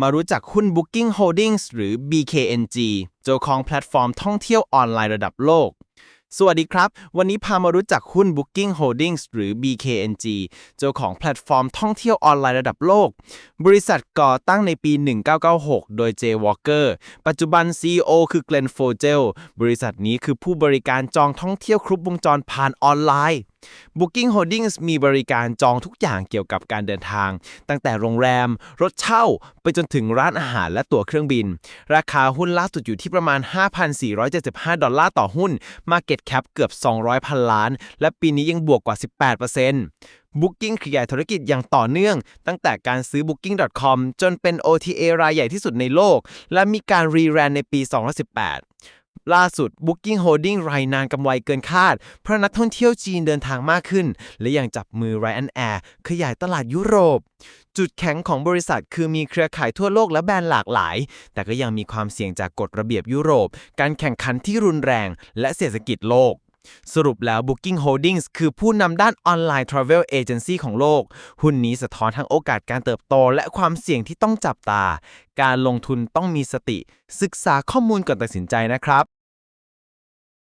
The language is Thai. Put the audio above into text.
มารู้จักหุ้น Booking Holdings หรือ BKNG เจ้าของแพลตฟอร์มท่องเที่ยวออนไลน์ระดับโลก สวัสดีครับ วันนี้พามารู้จักหุ้น Booking Holdings หรือ BKNG เจ้าของแพลตฟอร์มท่องเที่ยวออนไลน์ระดับโลก บริษัทก่อตั้งในปี 1996 โดย Jay Walker ปัจจุบัน CEO คือ Glenn Fogel บริษัทนี้คือผู้บริการจองท่องเที่ยวครบวงจรผ่านออนไลน์ Booking Holdings มีบริการจองทุกอย่างเกี่ยวกับการเดินทาง ตั้งแต่โรงแรม รถเช่า ไปจนถึงร้านอาหารและตั๋วเครื่องบิน ราคาหุ้นล่าสุดอยู่ที่ประมาณ 5,475 ดอลลาร์ต่อหุ้น Market Cap เกือบ 200 พันล้าน และปีนี้ยังบวกกว่า 18% Booking ขยายธุรกิจอย่างต่อเนื่อง ตั้งแต่การซื้อ Booking.com จนเป็น OTA รายใหญ่ที่สุดในโลก และมีการรีแรนด์ในปี 2018 ล่าสุด Booking Holding รายนานกำไรเกินคาด เพราะนักท่องเที่ยวจีนเดินทางมากขึ้น และยังจับมือ Ryanair ขยายตลาดยุโรป จุดแข็งของบริษัทคือมีเครือข่ายทั่วโลกและแบรนด์หลากหลาย แต่ก็ยังมีความเสี่ยงจากกฎระเบียบยุโรป การแข่งขันที่รุนแรง และเศรษฐกิจโลกสรุปแล้ว Booking Holdings คือผู้นำด้านออนไลน์ Travel Agency ของโลก หุ้นนี้สะท้อนทั้งโอกาสการเติบโต และความเสี่ยงที่ต้องจับตา การลงทุนต้องมีสติ ศึกษาข้อมูลก่อนตัดสินใจนะครับ